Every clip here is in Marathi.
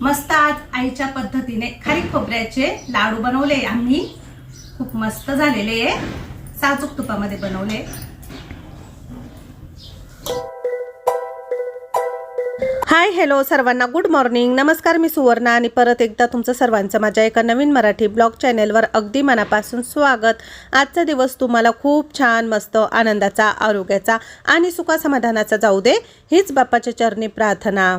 मस्त आज आईच्या पद्धतीने खारी खोबऱ्याचे लाडू बनवले. आम्ही खूप मस्त झालेले साजूक तुपामध्ये बनवले. हाय हॅलो सर्वांना. गुड मॉर्निंग नमस्कार मी सुवर्णा आणि परत एकदा तुमचं सर्वांचं माझ्या एका नवीन मराठी ब्लॉग चॅनेलवर अगदी मनापासून स्वागत. आजचा दिवस तुम्हाला खूप छान मस्त आनंदाचा आरोग्याचा आणि सुखासमाधानाचा जाऊ दे. हीच बाप्पाच्या चरणी प्रार्थना.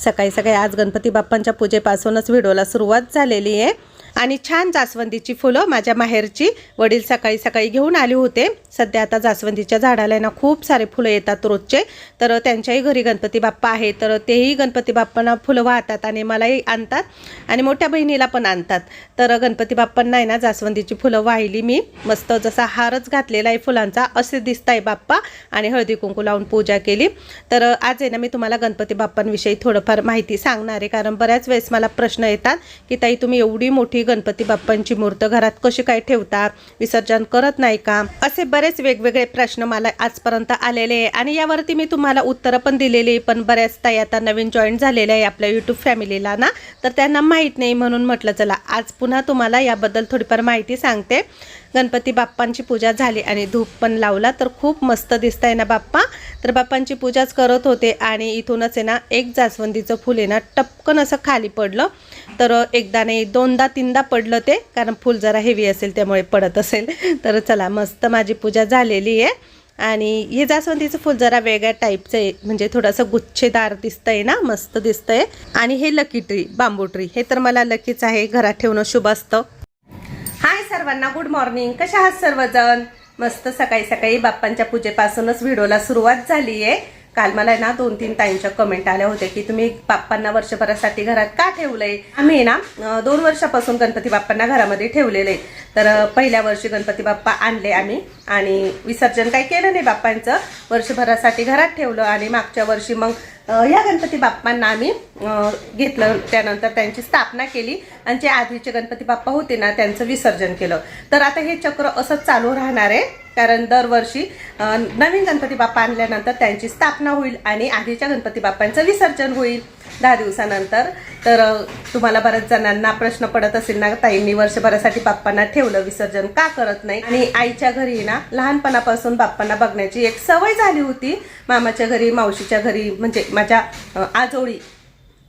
सकाळी सकाळी आज गणपती बाप्पांच्या पूजेपासूनच व्हिडिओला सुरुवात झालेली आहे. आणि छान जास्वंदीची फुलं माझ्या माहेरची वडील सकाळी सकाळी घेऊन आले होते. सध्या आता जास्वंदीच्या झाडाला आहे ना खूप सारे फुलं येतात रोजचे. तर त्यांच्याही घरी गणपती बाप्पा आहे तर तेही गणपती बाप्पांना फुलं वाहतात आणि मलाही आणतात आणि मोठ्या बहिणीला पण आणतात. तर गणपती बाप्पांना आहे ना जास्वंदीची फुलं वाहिली मी. मस्त जसा हारच घातलेला आहे फुलांचा असे दिसत आहे बाप्पा. आणि हळदी कुंकू लावून पूजा केली. तर आज आहे ना मी तुम्हाला गणपती बाप्पांविषयी थोडंफार माहिती सांगणार आहे. कारण बऱ्याच वेळेस मला प्रश्न येतात की ताई तुम्ही एवढी मोठी गणपती बाप्पांची मूर्त घरात कशी काय ठेवता विसर्जन करत नाही का? असे बरेच वेगवेगळे प्रश्न मला आजपर्यंत आलेले आहे. आणि यावरती मी तुम्हाला उत्तरं पण दिलेली पण बऱ्याचदा आता नवीन जॉईन झालेले आहे आपल्या यूट्यूब फॅमिलीला ना. तर त्यांना माहीत नाही म्हणून म्हटलं चला आज पुन्हा तुम्हाला याबद्दल थोडीफार माहिती सांगते. गणपती बाप्पांची पूजा झाली आणि धूप पण लावला तर खूप मस्त दिसत आहे ना बाप्पा? तर बाप्पांची पूजाच करत होते आणि इथूनच आहे ना एक जास्वंदीचं फुल आहे ना टपकन असं खाली पडलं. तर एकदा नाही दोनदा तीनदा पडलं ते कारण फुल जरा हेवी असेल त्यामुळे पडत असेल. तर चला मस्त माझी पूजा झालेली आहे. आणि हे जास्वंदीचं फुल जरा वेगळ्या टाईपचं आहे म्हणजे थोडंसं गुच्छेदार दिसतंय ना मस्त दिसतंय. आणि हे लकी ट्री बांबू ट्री हे तर मला लकीच आहे घरात ठेवणं शुभ असतं. सर्वांना गुड मॉर्निंग कशा आहात सर्वजण? मस्त सकाळी सकाळी बाप्पांच्या पूजेपासूनच व्हिडिओला सुरुवात झाली आहे काल मला आहे ना दोन तीन ताईंच्या कमेंट आल्या होत्या की तुम्ही बाप्पांना वर्षभरासाठी घरात का ठेवलंय? आम्ही ना दोन वर्षापासून गणपती बाप्पांना घरामध्ये ठेवलेले आहे. तर पहिल्या वर्षी गणपती बाप्पा आणले आम्ही आणि विसर्जन काही केलं नाही बाप्पांचं? वर्षभरासाठी घरात ठेवलं आणि मागच्या वर्षी मग या गणपती बाप्पांना आम्ही घेतलं. त्यानंतर त्यांची स्थापना केली आणि जे आधीचे गणपती बाप्पा होते ना त्यांचं विसर्जन केलं. तर आता हे चक्र असंच चालू राहणार आहे. कारण दरवर्षी नवीन गणपती बाप्पा आणल्यानंतर त्यांची स्थापना होईल आणि आधीच्या गणपती बाप्पांचं विसर्जन होईल. दहा दिवसानंतर. तर तुम्हाला बऱ्याच जणांना प्रश्न पडत असेल ना ताईंनी वर्षभरासाठी बाप्पांना ठेवलं विसर्जन. का करत नाही? आणि आईच्या घरी ना लहानपणापासून बाप्पांना बघण्याची एक सवय झाली होती. मामाच्या घरी मावशीच्या घरी म्हणजे माझ्या आजोळी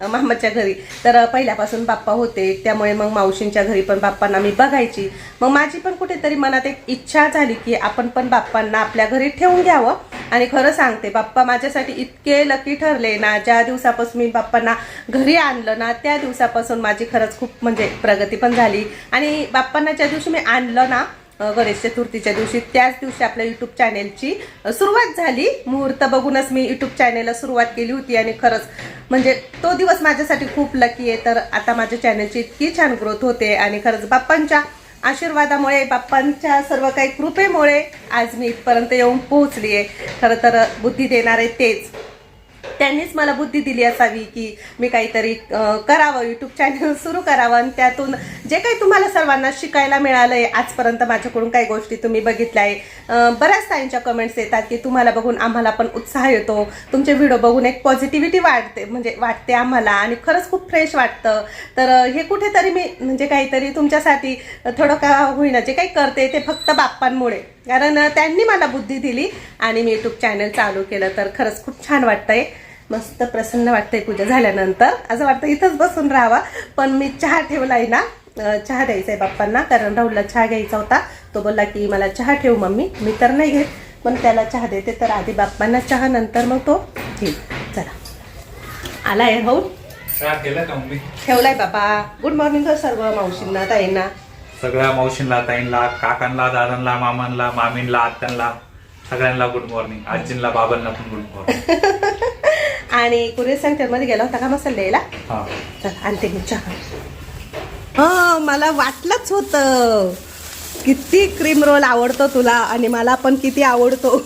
मामाच्या घरी. तर पहिल्यापासून बाप्पा होते. त्यामुळे मग मावशींच्या घरी पण बाप्पांना मी बघायची. मग माझी पण कुठेतरी मनात एक इच्छा झाली की आपण पण बाप्पांना आपल्या घरी ठेवून घ्यावं. आणि खरं सांगते बाप्पा माझ्यासाठी इतके लकी ठरले ना ज्या दिवसापासून मी बाप्पांना घरी आणलं ना त्या दिवसापासून माझी खरंच खूप म्हणजे प्रगती पण झाली. आणि बाप्पांना ज्या दिवशी मी आणलं ना गणेश चतुर्थीच्या दिवशी त्याच दिवशी आपल्या युट्यूब चॅनेलची सुरुवात झाली. मुहूर्त बघूनच मी युट्यूब चॅनेलला सुरुवात केली होती आणि खरंच म्हणजे तो दिवस माझ्यासाठी खूप लकी आहे. तर आता माझ्या चॅनेलची इतकी छान ग्रोथ होते आणि खरंच बाप्पांच्या आशीर्वादामुळे बाप्पांच्या सर्व काही कृपेमुळे आज मी इथपर्यंत येऊन पोहोचली आहे खरं तर बुद्धी देणारे तेच. त्यांनीच मला बुद्धी दिली असावी की मी काहीतरी करावं युट्यूब चॅनल सुरू करावं आणि त्यातून जे काही तुम्हाला सर्वांना शिकायला मिळालंय आजपर्यंत माझ्याकडून काही गोष्टी तुम्ही बघितल्या आहे बऱ्याच ताईंच्या कमेंट्स येतात की तुम्हाला बघून आम्हाला पण उत्साह येतो. तुमचे व्हिडिओ बघून एक पॉझिटिव्हिटी वाढते म्हणजे वाटते आम्हाला आणि खरंच खूप फ्रेश वाटतं. तर हे कुठेतरी मी म्हणजे काहीतरी तुमच्यासाठी थोडं का होईना जे काही करते ते फक्त बाप्पांमुळे. कारण त्यांनी मला बुद्धी दिली आणि मी यूट्यूब चॅनल चालू केलं. तर खरंच खूप छान वाटतंय. मस्त प्रसन्न वाटतंय पूजा झाल्यानंतर. असं वाटतं इथंच बसून राहावा. पण मी चहा ठेवलाय ना चहा द्यायचा आहे बाप्पांना कारण राहुलला चहा घ्यायचा होता. तो बोलला की मला चहा ठेव मम्मी मी तर नाही घेत. पण त्याला चहा देते तर आधी बाप्पांना चहा नंतर मग तो घेईल. चला. आलाय राहुल? चहा केलं का मम्मी? ठेवलाय बाबा गुड मॉर्निंग सर्व मावशींना ताईंना. सगळ्या मावशींना ताईंना काकांना दादांना मामांना मामींना आत्यांना सगळ्यांना गुड मॉर्निंग आजींना बाबांना पण गुड मॉर्निंग आणि कुरिअर सेंटरमध्ये गेला होता का मसाला द्यायला हा. चल आणते मी चहा. हा मला वाटलंच होतं. किती क्रीम रोल आवडतो तुला आणि मला पण किती आवडतो.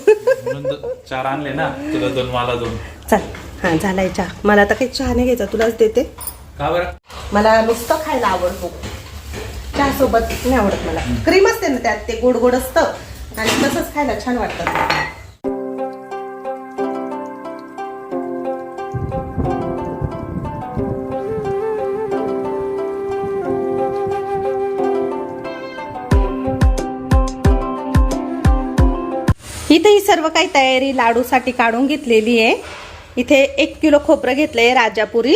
चार आणले ना तुला दोन मला दोन. चल हा झालाय चहा. मला तर काही चहा नाही घ्यायचा तुलाच देते. का बरं? मला नुसतं खायला आवडतो. चहा सोबत नाही आवडत मला. क्रीम असते ना त्यात ते गोड गोड असतं आणि तसंच खायला छान वाटतं. सर्व काही तयारी लाडूसाठी काढून घेतलेली आहे. इथे एक किलो खोबरं घेतलं आहे राजापुरी.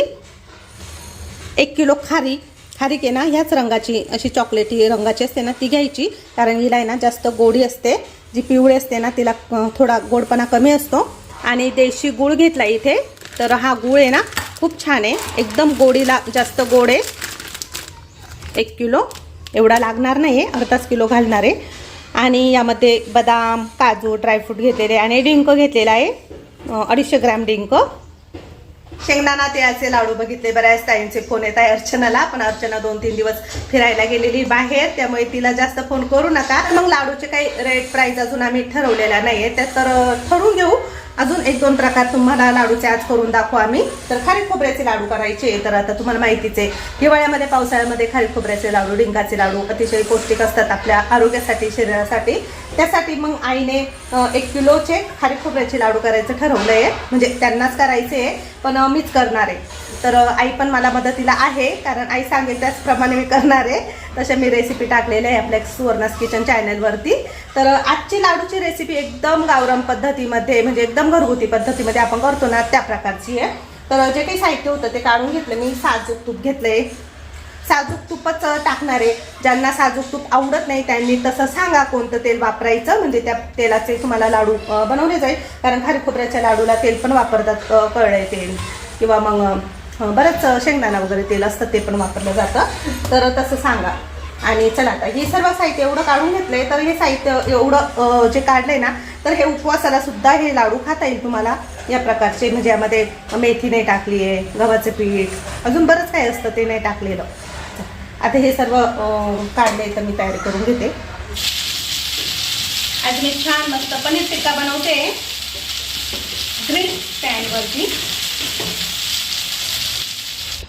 एक किलो खारी. खारीक आहे ना ह्याच रंगाची अशी चॉकलेटी रंगाची असते ना ती घ्यायची. कारण हिला आहे ना जास्त गोडी असते. जी पिवळी असते ना तिला थोडा गोडपणा कमी असतो. आणि देशी गूळ घेतला इथे. तर हा गूळ आहे ना खूप छान आहे. एकदम गोडीला जास्त गोड आहे. एक किलो. एवढा लागणार नाही आहे अर्धाच किलो घालणार आहे. आणि यामध्ये बदाम काजू ड्रायफ्रूट घेतलेले आणि डिंक घेतलेला आहे. अडीचशे ग्रॅम डिंक. शेंगदाणा तिळाचे लाडू बघितले बऱ्याच ताईंचे फोन येत आहे अर्चनाला पण अर्चना दोन तीन दिवस फिरायला गेलेली बाहेर त्यामुळे तिला जास्त फोन करू नका. मग लाडूचे काही रेट प्राईज अजून आम्ही ठरवलेल्या नाही त्या तर ठरवून घेऊ. अजून एक दोन प्रकार तुम्हाला लाडूचे आज करून दाखवू आम्ही. तर खारीक खोबऱ्याचे लाडू करायचे. तर आता तुम्हाला माहितीच आहे हिवाळ्यामध्ये पावसाळ्यामध्ये खारीक खोबऱ्याचे लाडू डिंकाचे लाडू अतिशय पौष्टिक असतात आपल्या आरोग्यासाठी शरीरासाठी. त्यासाठी मग आईने एक किलोचे खारीक खोबऱ्याचे लाडू करायचं ठरवलं आहे म्हणजे त्यांनाच करायचे आहे पण मीच करणार आहे. तर आई पण मला मदतीला आहे कारण आई सांगेल त्याचप्रमाणे मी करणार आहे. तशा मी रेसिपी टाकलेल्या आहे आपल्या सुवर्णास किचन चॅनलवरती तर आजची लाडूची रेसिपी एकदम गावराम पद्धतीमध्ये म्हणजे एकदम घरगुती पद्धतीमध्ये आपण करतो ना त्या प्रकारची आहे. तर जे काही साहित्य होतं ते काढून घेतलं. मी साजूक तूप घेतलंय साजूक तुपच टाकणार आहे. ज्यांना साजूक तूप आवडत नाही त्यांनी तसं सांगा कोणतं तेल वापरायचं. म्हणजे त्या तेलाचे तुम्हाला लाडू बनवले जाईल. कारण खारी खोबऱ्याच्या लाडूला तेल पण वापरतात कळलं तेल. किंवा मग बरंच शेंगदाणा वगैरे तेल असतं ते पण वापरलं जातं. तर तसं सांगा. आणि चला आता हे सर्व साहित्य एवढं काढून घेतलंय तर हे साहित्य एवढं जे जे आहे ना तर हे उपवासाला सुद्धा हे लाडू खाता येईल तुम्हाला. या प्रकारचे म्हणजे यामध्ये मेथी नाही टाकली आहे गव्हाचं पीठ अजून बरंच काही असतं ते नाही टाकलेलं. आता हे सर्व काढले तर मी तयारी करून घेते. आज मी छान मस्त पनीर टिक्का बनवते. ग्रीन पॅनवरती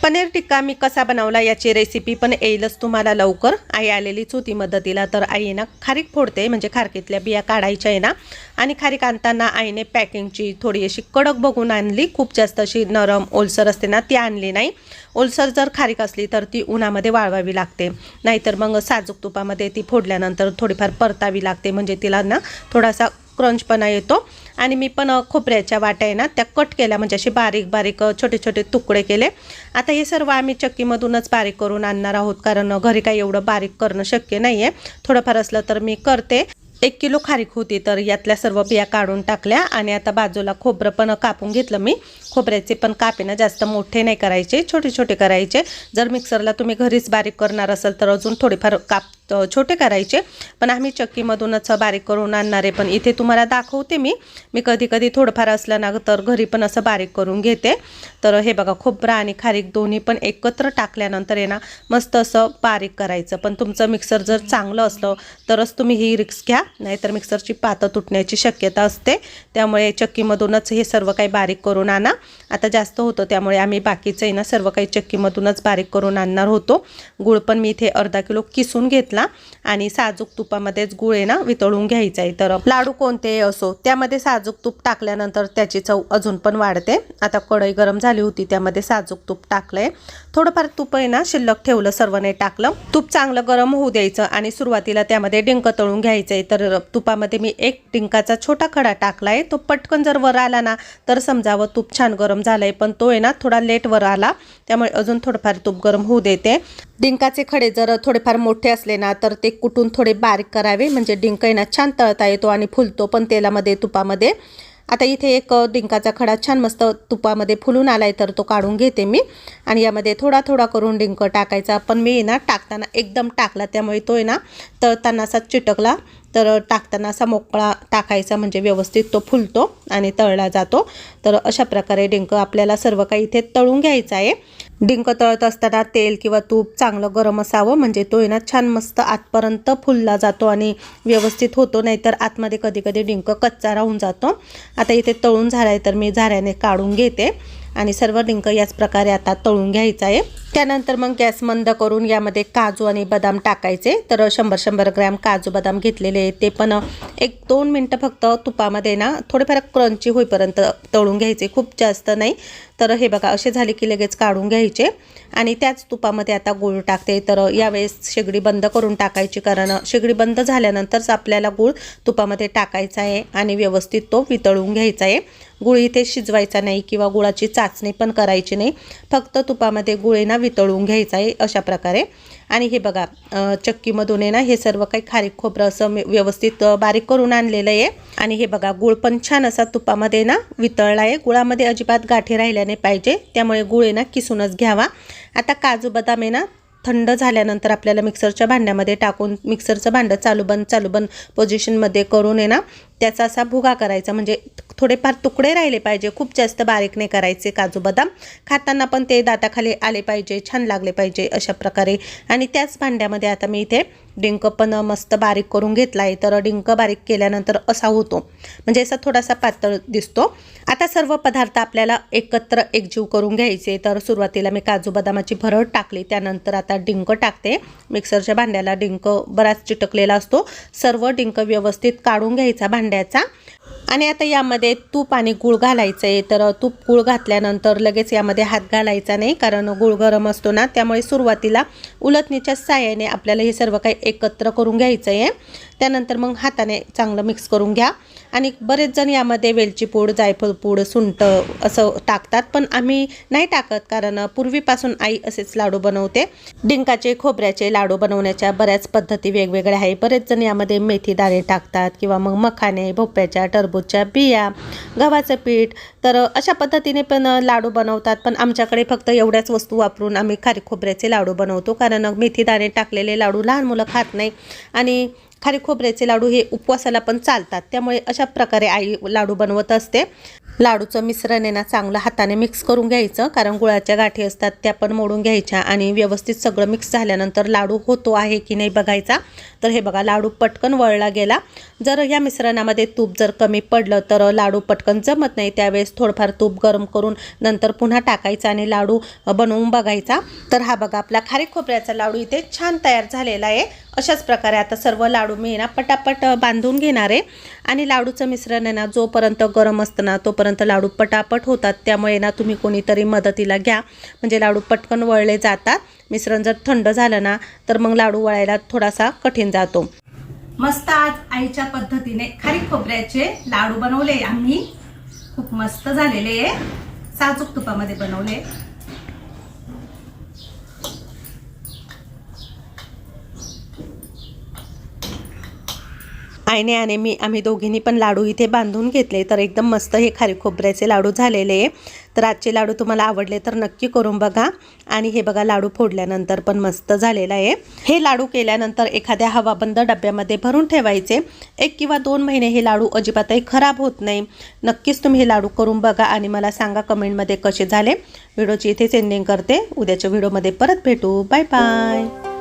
पनीर टिक्का मी कसा बनवला याची रेसिपी पण येईलच तुम्हाला लवकर. आई आलेलीच होती मदतीला तर आई ना खारीक फोडते म्हणजे खारकीतल्या बिया काढायच्या आहे ना. आणि खारीक आणताना आईने पॅकिंगची थोडी अशी कडक बघून आणली. खूप जास्त अशी नरम ओलसर असते ना ती आणली नाही. ओलसर जर खारीक असली तर ती उन्हामध्ये वाळवावी लागते. नाहीतर मग साजूक तुपामध्ये ती फोडल्यानंतर थोडीफार परतावी लागते म्हणजे तिला ना थोडासा क्रंचपणा येतो. आणि मी पण खोबऱ्याच्या वाट्या आहे ना त्या कट केल्या. म्हणजे असे बारीक बारीक छोटे छोटे तुकडे केले. आता हे सर्व आम्ही चक्कीमधूनच बारीक करून आणणार आहोत. कारण घरी काही एवढं बारीक करणं शक्य नाही आहे थोडंफार असलं तर मी करते. एक किलो खारीक होती तर यातल्या सर्व बिया काढून टाकल्या. आणि आता बाजूला खोबरं पण कापून घेतलं मी. खोबऱ्याचे पण कापेना जास्त मोठे नाही करायचे. छोटे छोटे करायचे. जर मिक्सरला तुम्ही घरीच बारीक करणार असाल तर अजून थोडेफार काप छोटे करायचे. पण आम्ही चक्कीमधूनच बारीक करून आणणार. आहे पण इथे तुम्हाला दाखवते मी. मी कधी कधी थोडंफार असलं ना तर घरी पण असं बारीक करून घेते. तर हे बघा खोबरा आणि खारीक दोन्ही पण एकत्र टाकल्यानंतर आहे ना मस्त असं बारीक करायचं. पण तुमचं मिक्सर जर चांगलं असलं तरच तुम्ही ही रिक्स घ्या. नाहीतर मिक्सरची पातं तुटण्याची शक्यता असते. त्यामुळे चक्कीमधूनच हे सर्व काही बारीक करून आणा. आता जास्त होतं त्यामुळे आम्ही बाकीचं आहे ना सर्व काही चक्कीमधूनच बारीक करून आणणार होतो. गुळ पण मी इथे अर्धा किलो किसून घेतला आणि साजूक तुपामध्येच गुळ आहे ना वितळून घ्यायचा आहे. तर लाडू कोणते असो त्यामध्ये साजूक तूप टाकल्यानंतर त्याची चव अजून पण वाढते. आता कढई गरम झाली होती त्यामध्ये साजूक तूप टाकलंय. थोडंफार तूप आहे ना शिल्लक ठेवलं सर्व नाही टाकलं. तूप चांगलं गरम होऊ द्यायचं आणि सुरुवातीला त्यामध्ये डिंक तळून घ्यायचं आहे. तर तुपामध्ये मी एक डिंकाचा छोटा खडा टाकलाय तो पटकन जर वर आला ना तर समजावं तूप छान गरम झालंय. पण तो आहे ना थोडा लेट वर आला त्यामुळे अजून थोडंफार तूप गरम होऊ देते. डिंकाचे खडे जर थोडेफार मोठे असले ना तर ते कुटून थोडे बारीक करावे. म्हणजे डिंक आहे ना छान तळता येतो आणि फुलतो पण तेलामध्ये तुपामध्ये. आता इथे एक डिंकाचा खडा छान मस्त तुपामध्ये फुलून आला आहे तर तो काढून घेते मी. आणि यामध्ये थोडा थोडा करून डिंक टाकायचा. पण मी ना टाकताना एकदम टाकला त्यामुळे तो आहे ना तळताना असा चिटकला. तर टाकताना असा मोकळा टाकायचा म्हणजे व्यवस्थित तो फुलतो आणि तळला जातो. तर अशा प्रकारे डिंक आपल्याला सर्व काही इथे तळून घ्यायचा आहे. डिंक तळत असताना तेल किंवा तूप चांगलं गरम असावं. म्हणजे तो आहे ना छान मस्त आतपर्यंत फुलला जातो आणि व्यवस्थित होतो. नाहीतर आतमध्ये कधी कधी डिंक कच्चा राहून जातो. आता इथे तळून झाला आहे तर मी झाऱ्याने काढून घेते. आणि सर्व डिंक याच प्रकारे आता तळून घ्यायचं आहे. त्यानंतर मग गॅस मंद करून यामध्ये काजू आणि बदाम टाकायचे. तर शंभर शंभर ग्रॅम काजू बदाम घेतलेले आहे ते पण एक दोन मिनटं फक्त तुपामध्ये ना थोडेफार क्रंची होईपर्यंत तळून घ्यायचे. खूप जास्त नाही. तर हे बघा असे झाले की लगेच काढून घ्यायचे. आणि त्याच तुपामध्ये आता गूळ टाकते. तर यावेळेस शेगडी बंद करून टाकायची कारण शेगडी बंद झाल्यानंतरच आपल्याला गूळ तुपामध्ये टाकायचा आहे आणि व्यवस्थित तो वितळून घ्यायचा आहे. गुळ इथे शिजवायचा नाही किंवा गुळाची चाचणी पण करायची नाही. फक्त तुपामध्ये गुळेना वितळून घ्यायचा आहे अशा प्रकारे. आणि हे बघा चक्कीमधून आहे ना हे सर्व काही खारीक खोबरं असं व्यवस्थित बारीक करून आणलेलं आहे. आणि हे बघा गुळ पण छान असा तुपामध्ये ना वितळला आहे. गुळामध्ये अजिबात गाठी राहिल्या नाही पाहिजे त्यामुळे गुळ आहे ना किसूनच घ्यावा. आता काजू बदाम आहे ना थंड झाल्यानंतर आपल्याला मिक्सरच्या भांड्यामध्ये टाकून मिक्सरचं भांडं चालू बंद चालू बंद पोझिशनमध्ये करून आहे ना त्याचा असा भुगा करायचा. म्हणजे थोडेफार तुकडे राहिले पाहिजे. खूप जास्त बारीक नाही करायचे काजू बदाम. खाताना पण ते दाताखाली आले पाहिजे छान लागले पाहिजे अशा प्रकारे. आणि त्याच भांड्यामध्ये आता मी इथे डिंक पण मस्त बारीक करून घेतला आहे. तर डिंक बारीक केल्यानंतर असा होतो. म्हणजे असा थोडासा पातळ दिसतो. आता सर्व पदार्थ आपल्याला एकत्र एकजीव करून घ्यायचे. तर सुरुवातीला मी काजू बदामाची भरड टाकली. त्यानंतर आता डिंक टाकते. मिक्सरच्या भांड्याला डिंक बराच चिटकलेला असतो. सर्व डिंक व्यवस्थित काढून घ्यायचा भांड्याचा आणि आता यामध्ये तूप आणि गूळ घालायचं आहे तर तूप गूळ घातल्यानंतर लगेच यामध्ये हात घालायचा नाही कारण गूळ गरम असतो ना त्यामुळे सुरुवातीला उलटणीच्या साह्याने आपल्याला हे सर्व काही एकत्र करून घ्यायचं आहे त्यानंतर मग हाताने चांगलं मिक्स करून घ्या. आणि बरेच जण यामध्ये वेलची पूड जायफळ पूड सुंट असं टाकतात पण आम्ही नाही टाकत कारण पूर्वीपासून आई असेच लाडू बनवते. डिंकाचे खोबऱ्याचे लाडू बनवण्याच्या बऱ्याच पद्धती वेगवेगळ्या आहे. बरेच जण यामध्ये मेथी दाणे टाकतात किंवा मग मखाने भोपळ्याच्या टरबूजच्या बिया गव्हाचं पीठ. तर अशा पद्धतीने पण लाडू बनवतात. पण आमच्याकडे फक्त एवढ्याच वस्तू वापरून आम्ही खारी खोबऱ्याचे लाडू बनवतो. कारण मेथीदाणे टाकलेले लाडू लहान मुलं खात नाही. आणि खारी खोबऱ्याचे लाडू हे उपवासाला पण चालतात. त्यामुळे अशा प्रकारे आई लाडू बनवत असते. लाडूचं मिश्रण आहे ना चांगलं हाताने मिक्स करून घ्यायचं. कारण गुळाच्या गाठी असतात त्या पण मोडून घ्यायच्या. आणि व्यवस्थित सगळं मिक्स झाल्यानंतर लाडू होतो आहे की नाही बघायचा. तर हे बघा लाडू पटकन वळला गेला. जर या मिश्रणामध्ये तूप जर कमी पडलं तर लाडू पटकन जमत नाही. त्यावेळेस थोडंफार तूप गरम करून नंतर पुन्हा टाकायचा आणि लाडू बनवून बघायचा. तर हा बघा आपला खारीक खोबऱ्याचा लाडू इथे छान तयार झालेला आहे. अशाच प्रकारे आता सर्व लाडू मी ना पटापट बांधून घेणार आहे. आणि लाडूचं मिश्रण आहे ना जोपर्यंत गरम असतं ना तोपर्यंत लाडू पटापट होतात. त्यामुळे ना तुम्ही कोणीतरी मदतीला घ्या. म्हणजे लाडू पटकन वळले जातात. मिश्रण जर थंड झालं ना तर मग लाडू वळायला थोडासा कठीण जातो. मस्त आज आईच्या पद्धतीने खारी खोबऱ्याचे लाडू बनवले. आम्ही खूप मस्त झालेले साजूक तुपामध्ये बनवले. आईने आणि मी आम्ही दोघींनी पण लाडू इथे बांधून घेतले. तर एकदम मस्त हे खारी खोबऱ्याचे लाडू झालेले. आहे तर आजचे लाडू तुम्हाला आवडले तर नक्की करून बघा. आणि हे बघा लाडू फोडल्यानंतर पण मस्त झालेलं आहे. हे लाडू केल्यानंतर एखाद्या हवाबंद डब्यामध्ये भरून ठेवायचे. एक किंवा दोन महिने हे लाडू अजिबातही खराब होत नाही. नक्कीच तुम्ही हे लाडू करून बघा आणि मला सांगा कमेंटमध्ये कसे झाले. व्हिडिओची इथेच एंडिंग करते. उद्याच्या व्हिडिओमध्ये परत भेटू. Bye bye.